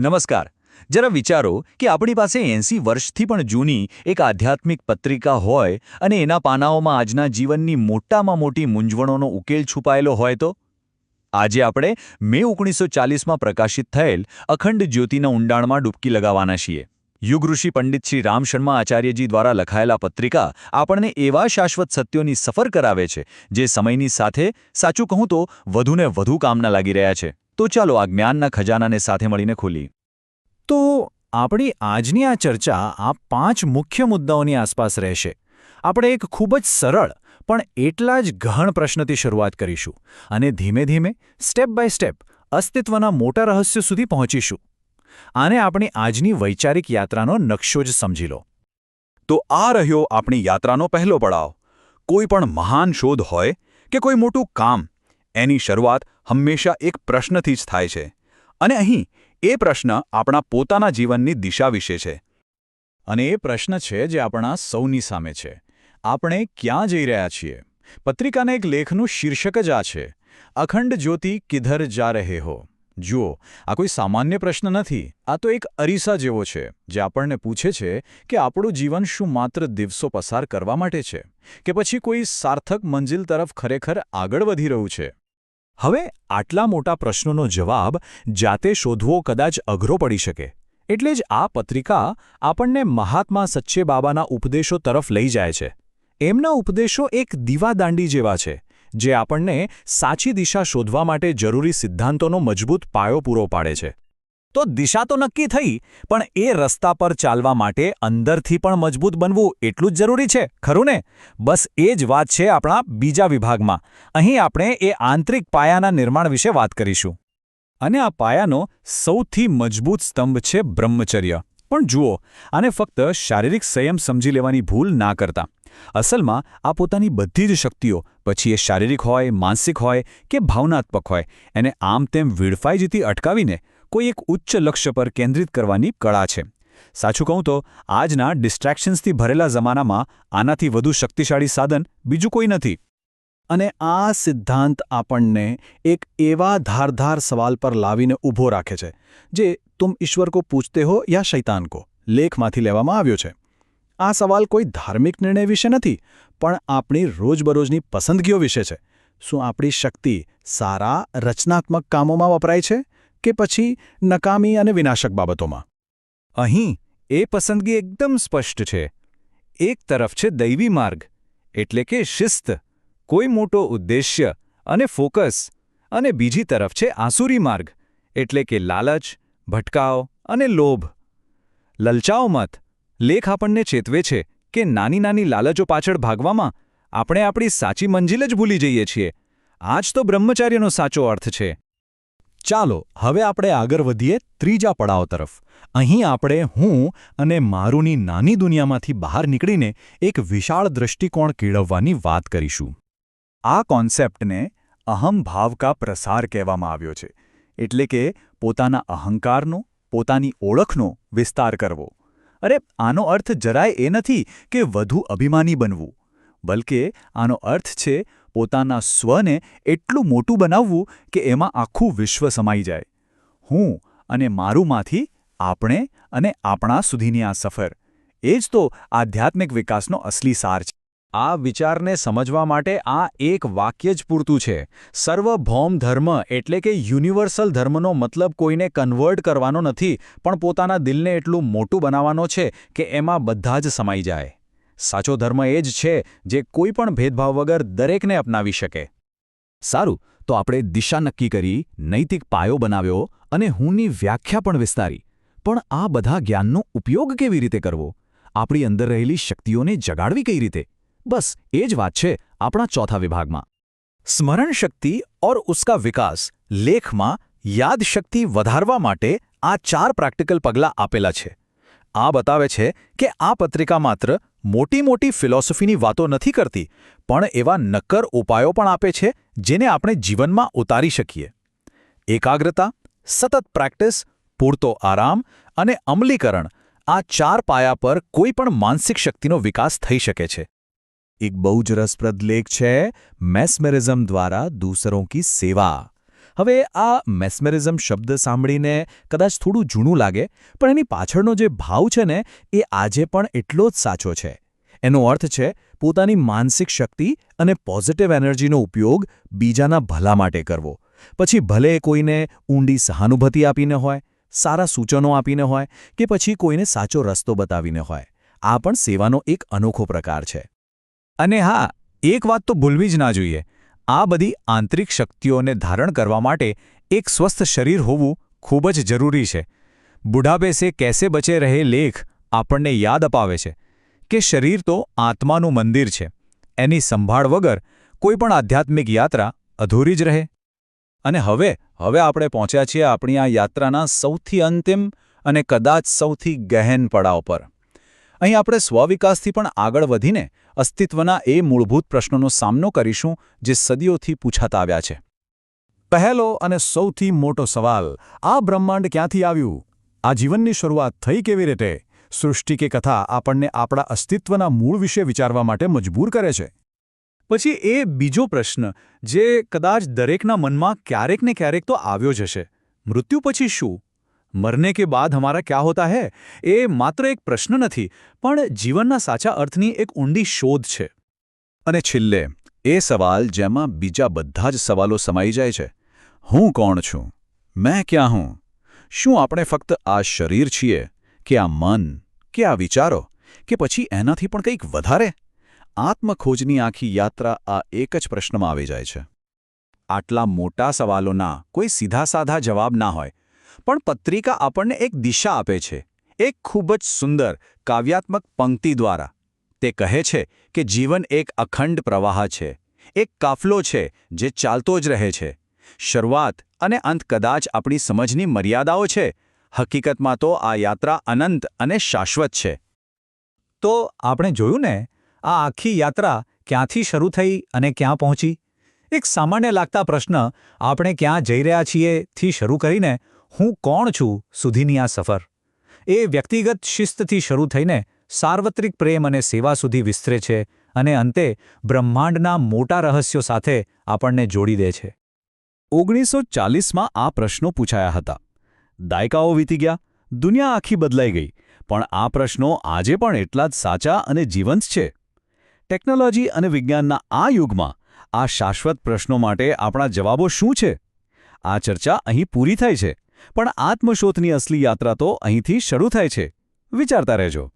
નમસ્કાર. જરા વિચારો કે આપણી પાસે એંસી વર્ષથી પણ જૂની એક આધ્યાત્મિક પત્રિકા હોય અને એના પાનાઓમાં આજના જીવનની મોટામાં મોટી મૂંઝવણોનો ઉકેલ છુપાયેલો હોય તો? આજે આપણે મે ઓગણીસો ચાલીસમાં પ્રકાશિત થયેલ અખંડ જ્યોતિના ઊંડાણમાં ડૂબકી લગાવવાના છીએ. યુગઋષિ પંડિત શ્રી રામ શર્મા આચાર્યજી દ્વારા લખાયેલા પત્રિકા આપણને એવા શાશ્વત સત્યોની સફર કરાવે છે, જે સમયની સાથે, સાચું કહું તો, વધુને વધુ કામના લાગી રહ્યા છે. તો ચાલો આ જ્ઞાનના ખજાનાને સાથે મળીને ખોલી તો આપણી આજની આ ચર્ચા આ પાંચ મુખ્ય મુદ્દાઓની આસપાસ રહેશે. આપણે એક ખૂબ જ સરળ પણ એટલા જ ગહન પ્રશ્નથી શરૂઆત કરીશું અને ધીમે ધીમે, સ્ટેપ બાય સ્ટેપ, અસ્તિત્વના મોટા રહસ્યો સુધી પહોંચીશું. આને આપણી આજની વૈચારિક યાત્રાનો નકશો જ સમજી લો. તો આ રહ્યો આપણી યાત્રાનો પહેલો પડાવ. કોઈ પણ મહાન શોધ હોય કે કોઈ મોટું કામ, એની શરૂઆત હંમેશા એક પ્રશ્નથી જ થાય છે. અને અહીં, એ પ્રશ્ન આપણા પોતાના જીવનની દિશા વિશે છે. અને એ પ્રશ્ન છે જે આપણા સૌની સામે છે. આપણે ક્યાં જઈ રહ્યા છીએ? પત્રિકાના એક લેખનું શીર્ષક જ આ છે. અખંડ જ્યોતિ કિધર જા રહે હો. જુઓ, આ કોઈ સામાન્ય પ્રશ્ન નથી. આ તો એક અરીસા જેવો છે, જે આપણને પૂછે છે કે આપણું જીવન શું માત્ર દિવસો પસાર કરવા માટે છે? કે પછી કોઈ સાર્થક મંજિલ તરફ ખરેખર આગળ વધી રહ્યું છે? હવે આટલા મોટા પ્રશ્નોનો જવાબ જાતે શોધવો કદાચ અઘરો પડી શકે. એટલે જ આ પત્રિકા આપણને મહાત્મા સચ્ચે બાબાના ઉપદેશો તરફ લઈ જાય છે. એમના ઉપદેશો એક દીવાદાંડી જેવા છે, જે આપણને સાચી દિશા શોધવા માટે જરૂરી સિદ્ધાંતોનો મજબૂત પાયો પૂરો પાડે છે. તો દિશા તો નક્કી થઈ, પણ એ રસ્તા પર ચાલવા માટે અંદરથી પણ મજબૂત બનવું એટલું જ જરૂરી છે, ખરું ને? બસ એ જ વાત છે આપણા બીજા વિભાગમાં. અહીં આપણે એ આંતરિક પાયાના નિર્માણ વિશે વાત કરીશું. અને આ પાયાનો સૌથી મજબૂત સ્તંભ છે બ્રહ્મચર્ય. પણ જુઓ, આને ફક્ત શારીરિક સંયમ સમજી લેવાની ભૂલ ના કરતા. અસલમાં, આ પોતાની બધી જ શક્તિઓ, પછી એ શારીરિક હોય, માનસિક હોય કે ભાવનાત્મક હોય, એને આમ તેમ વિડફાઈ જતી અટકાવીને કોઈ એક ઉચ્ચ લક્ષ્ય પર કેન્દ્રિત કરવાની કળા છે. સાચું કહું તો, આજના ડિસ્ટ્રેક્શન્સથી ભરેલા જમાનામાં આનાથી વધુ શક્તિશાળી સાધન બીજું કોઈ નથી. અને આ સિદ્ધાંત આપણને એક એવા ધારધાર સવાલ પર લાવીને ઊભો રાખે છે, જે તુમ ઈશ્વર કો પૂછતે હો યા શૈતાન કો? લેખમાંથી લેવામાં આવ્યો છે. આ સવાલ કોઈ ધાર્મિક નિર્ણય વિશે નથી, પણ આપણી રોજબરોજની પસંદગીઓ વિશે છે. શું આપણી શક્તિ સારા, રચનાત્મક કામોમાં વપરાય છે? કે પછી નકામી અને વિનાશક બાબતોમાં? અહીં એ પસંદગી એકદમ સ્પષ્ટ છે. એક તરફ છે દૈવી માર્ગ, એટલે કે શિસ્ત, કોઈ મોટો ઉદ્દેશ્ય અને ફોકસ, અને બીજી તરફ છે આસુરી માર્ગ, એટલે કે લાલચ, ભટકાવ અને લોભ. લલચાઓ મત, લેખ આપણને ચેતવે છે કે નાની નાની લાલચો પાછળ ભાગવામાં આપણે આપણી સાચી મંજિલ જ ભૂલી જઈએ છીએ. આ જ તો બ્રહ્મચાર્યનો સાચો અર્થ છે. ચાલો, હવે આપણે આગળ વધીએ ત્રીજા પડાવ તરફ. અહીં આપણે હું અને મારુંની નાની દુનિયામાંથી બહાર નીકળીને એક વિશાળ દૃષ્ટિકોણ કેળવવાની વાત કરીશું. આ કોન્સેપ્ટને અહમભાવ કા પ્રસાર કહેવામાં આવ્યો છે, એટલે કે પોતાના અહંકારનો, પોતાની ઓળખનો વિસ્તાર કરવો. અરે, આનો અર્થ જરાય એ નથી કે વધુ અભિમાની બનવું, બલકે આનો અર્થ છે પોતાના સ્વને એટલું મોટું બનાવવું કે એમાં આખું વિશ્વ સમાઈ જાય. હું અને મારુંમાંથી આપણે અને આપણા સુધીની આ સફર. એ જ તો આધ્યાત્મિક વિકાસનો અસલી સાર છે. આ વિચારને સમજવા માટે આ એક વાક્ય જ પૂરતું છે. સર્વભૌમ ધર્મ એટલે કે યુનિવર્સલ ધર્મનો મતલબ કોઈને કન્વર્ટ કરવાનો નથી, પણ પોતાના દિલને એટલું મોટું બનાવવાનો છે કે એમાં બધા જ સમાઈ જાય. સાચો ધર્મ એ જ છે જે કોઈ પણ ભેદભાવ વગર દરેકને અપનાવી શકે. સારું, તો આપણે દિશા નક્કી કરી, નૈતિક પાયો બનાવ્યો અને હુંની વ્યાખ્યા પણ વિસ્તારી. પણ આ બધા જ્ઞાનનો ઉપયોગ કેવી રીતે કરવો? આપણી અંદર રહેલી શક્તિઓને જગાડવી કઈ રીતે? બસ, એ જ વાત છે આપણા ચોથા વિભાગમાં. સ્મરણ શક્તિ ઓર ઉસકા વિકાસ, લેખમાં યાદ શક્તિ વધારવા માટે આ ચાર પ્રેક્ટિકલ પગલાં આપેલા છે. આ બતાવે છે કે આ પત્રિકા માત્ર મોટી મોટી ફિલોસોફીની વાતો નથી કરતી, પણ એવા નક્કર ઉપાયો પણ આપે છે જેને આપણે જીવનમાં ઉતારી શકીએ. એકાગ્રતા, સતત પ્રેક્ટિસ, પૂરતો આરામ અને અમલીકરણ આ ચાર પાયા પર કોઈ પણ માનસિક શક્તિનો વિકાસ થઈ શકે છે. એક બહુ જ રસપ્રદ લેખ છે મેસ્મેરિઝમ દ્વારા દૂસરો કી સેવા. હવે આ મેસ્મેરિઝમ શબ્દ સાંભળીને કદાચ થોડું જૂનું લાગે, પણ એની પાછળનો જે ભાવ છે ને, એ આજે પણ એટલો જ સાચો છે. એનો અર્થ છે, પોતાની માનસિક શક્તિ અને પોઝિટિવ એનર્જીનો ઉપયોગ બીજાના ભલા માટે કરવો. પછી ભલે કોઈને ઊંડી સહાનુભૂતિ આપીને હોય, સારા સૂચનો આપીને હોય, કે પછી કોઈને સાચો રસ્તો બતાવીને હોય. આ પણ સેવાનો એક અનોખો પ્રકાર છે. અને હા, એક વાત તો ભૂલવી જ ના જોઈએ. આ બધી આંતરિક શક્તિઓને ધારણ કરવા માટે એક સ્વસ્થ શરીર હોવું ખૂબ જ જરૂરી છે. બુઢાપે સે કેસે બચે રહે લેખ આપણને યાદ અપાવે છે કે શરીર તો આત્માનું મંદિર છે. એની સંભાળ વગર કોઈ પણ આધ્યાત્મિક યાત્રા અધૂરી જ રહે. અને હવે હવે આપણે પહોંચ્યા છીએ આપણી આ યાત્રાના સૌથી અંતિમ અને કદાચ સૌથી ગહેન પડાવ પર. અહીં આપણે સ્વવિકાસથી પણ આગળ વધીને અસ્તિત્વના એ મૂળભૂત પ્રશ્નોનો સામનો કરીશું જે સદીઓથી પૂછાતા આવ્યા છે. પહેલો અને સૌથી મોટો સવાલ, આ બ્રહ્માંડ ક્યાંથી આવ્યું? આ જીવનની શરૂઆત થઈ કેવી રીતે? સૃષ્ટિ કે કથા આપણને આપણા અસ્તિત્વના મૂળ વિશે વિચારવા માટે મજબૂર કરે છે? પછી એ બીજો પ્રશ્ન, જે કદાચ દરેકના મનમાં ક્યારેક ને ક્યારેક તો આવ્યો જ હશે. મૃત્યુ પછી શું? મરને કે બાદ હમારા ક્યા હોતા હૈ? એ માત્ર એક પ્રશ્ન નથી, પણ જીવનના સાચા અર્થની એક ઊંડી શોધ છે. અને છેલ્લે, એ સવાલ જેમાં બીજા બધા જ સવાલો સમાઈ જાય છે. હું કોણ છું? મેં ક્યાં હું? શું આપણે ફક્ત આ શરીર છીએ? કે આ મન? કે આ વિચારો? કે પછી એનાથી પણ કંઈક વધારે? આત્મખોજની આખી યાત્રા આ એક જ પ્રશ્નમાં આવી જાય છે. આટલા મોટા સવાલોના કોઈ સીધા સાધા જવાબ ના હોય પણ પત્રિકા આપણને એક દિશા આપે છે. એક ખૂબ જ સુંદર, કાવ્યાત્મક પંક્તિ દ્વારા. તે કહે છે કે જીવન એક અખંડ પ્રવાહ છે. એક કાફલો છે જે ચાલતો જ રહે છે. શરૂઆત અને અંત કદાચ આપણી સમજની મર્યાદાઓ છે. હકીકતમાં તો આ યાત્રા અનંત અને શાશ્વત છે. તો આપણે જોયું ને, આ આખી યાત્રા ક્યાંથી શરૂ થઈ અને ક્યાં પહોંચી? એક સામાન્ય લાગતા પ્રશ્ન, આપણે ક્યાં જઈ રહ્યા છીએ થી શરૂ કરીને હું કોણ છું સુધીની આ સફર? એ વ્યક્તિગત શિસ્તથી શરૂ થઈને સાર્વત્રિક પ્રેમ અને સેવા સુધી વિસ્તરે છે અને અંતે બ્રહ્માંડના મોટા રહસ્યો સાથે આપણને જોડી દે છે. ઓગણીસો ચાલીસમાં આ પ્રશ્નો પૂછાયા હતા. દાયકાઓ વીતી ગયા, દુનિયા આખી બદલાઈ ગઈ, પણ આ પ્રશ્નો આજે પણ એટલા જ સાચા અને જીવંત છે. ટેકનોલોજી અને વિજ્ઞાનના આ યુગમાં આ શાશ્વત પ્રશ્નો માટે આપણા જવાબો શું છે? આ ચર્ચા અહીં પૂરી થાય છે. પણ આત્મશોધની અસલી યાત્રા તો અહીંથી શરૂ થાય છે. વિચારતા રહેજો.